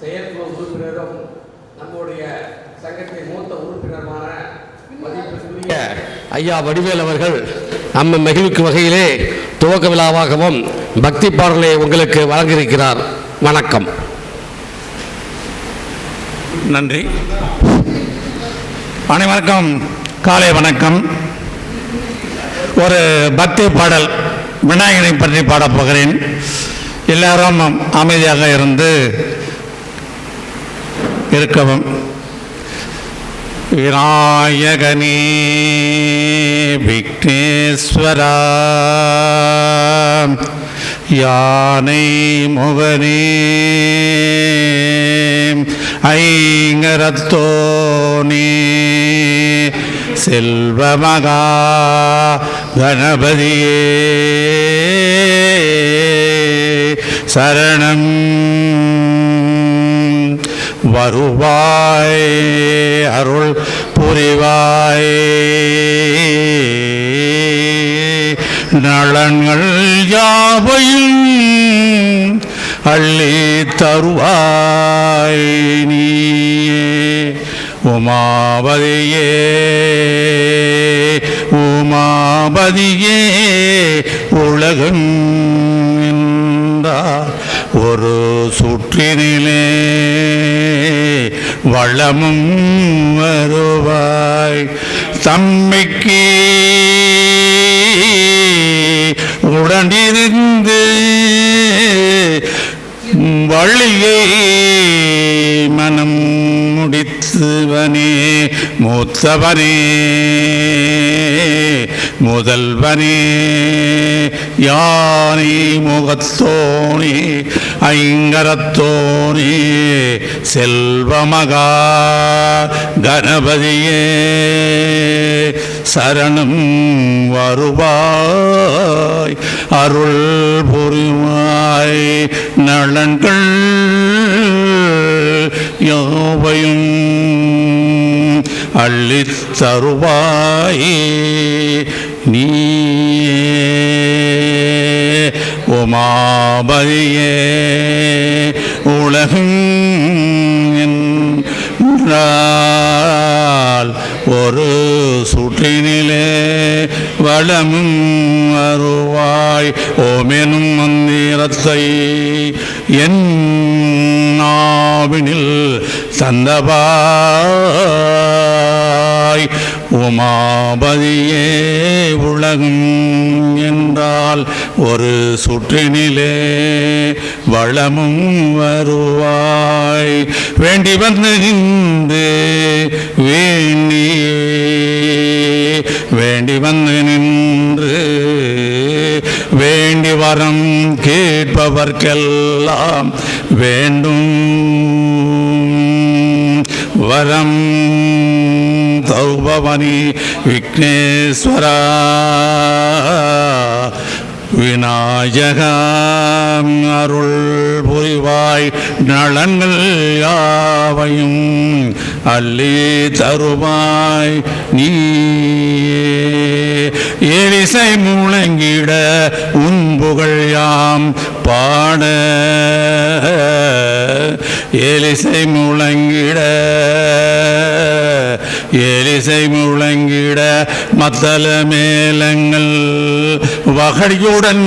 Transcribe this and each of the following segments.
செயற்குழு உறுப்பினரும் நம்முடைய சங்கத்தின் மூத்த உறுப்பினருமான மதிப்பிற்குரிய ஐயா வடிவேல் அவர்கள் நம்ம மகிழ்வுக்கு வகையிலே துவக்க விழாவாகவும் பக்தி பாடலை உங்களுக்கு வழங்கியிருக்கிறார். வணக்கம். நன்றி. அனைவருக்கும் காலை வணக்கம். ஒரு பக்தி பாடல் விநாயகனை பற்றி பாடப் போகிறேன். எல்லாரும் அமைதியாக இருந்து இருக்கவும். விநாயகனே விக்னேஸ்வரா யானை முகனே ஐங்கரத்தோனே செல்வமகா கணபதியே சரணம் வருவாய் அருள் புரிவாய். நலன்கள் யாவையும் அள்ளி தருவாய் நீ உமாபதியே உமாபதியே உலகம் சுற்றினிலே வளமும் வருவாய். தம்மிக்கு மூத்தவனே முதல்வனே யானை முகத்தோனே ஐங்கரத்தோனே செல்வமகா கணபதியே சரணம் வருவாய் அருள் புரிவாய் நலன்கள் யாவையும் அள்ளித் தருவாயே நீ உமாபதியே உலகம் ஒரு சுற்றினிலே வளமும் வருவாய் ஓமெனும் மந்திரத்தை என் நாவினில் தந்தபாய் உமாபதியே உலகம் என்றால் ஒரு சுற்றினிலே வளமும் வருவாய். வேண்டி வந்து வேண்டி வேண்டி வந்து நின்று வேண்டி வரம் கேட்பவர்க்கெல்லாம் வேண்டும். வரம் தௌபவனி விக்னேஸ்வரா விநாயகா அருள் புரிவாய் நலங்கள் யாவையும் அல்லி தருவாய் நீ எலிசை முழங்கிட உன்புகள் யாம் பாட எலிசை முழங்கிட இசை முழங்கிட மத்தல மேலங்கள் வகடியுடன்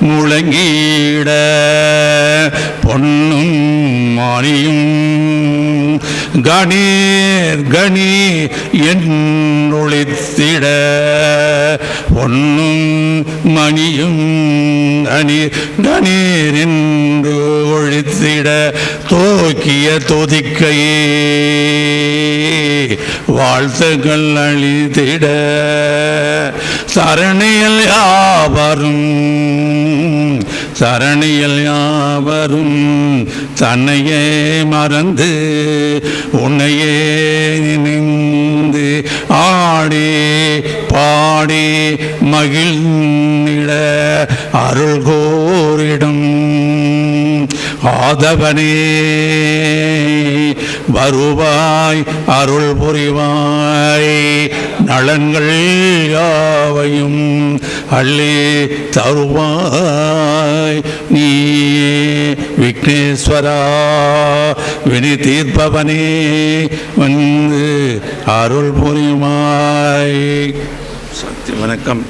முழங்கிட. பொன்னும் மானியும் கணீர் கணி என்னொழித்திட பொன்னும் மணியும் கணீர் கணீர் என்று ஒழித்திட தோக்கிய தொதிக்கையே வாழ்த்துக்கள் அழிதிட சரணியல் யாவரும் சரணியல் யாவரும் தன்னையே மறந்து உன்னையே நினைந்து ஆடி பாடி மகிழ்ந்திட அருள் கோரிடும் ஆதவனே வருவாய் அருள் புரிவாய். நலன்கள் யாவையும் அள்ளி தருவாய். நீ விக்னேஸ்வரா வினி தீர்ப்பவனே வந்து அருள் புரிவாய். சக்தி வணக்கம்.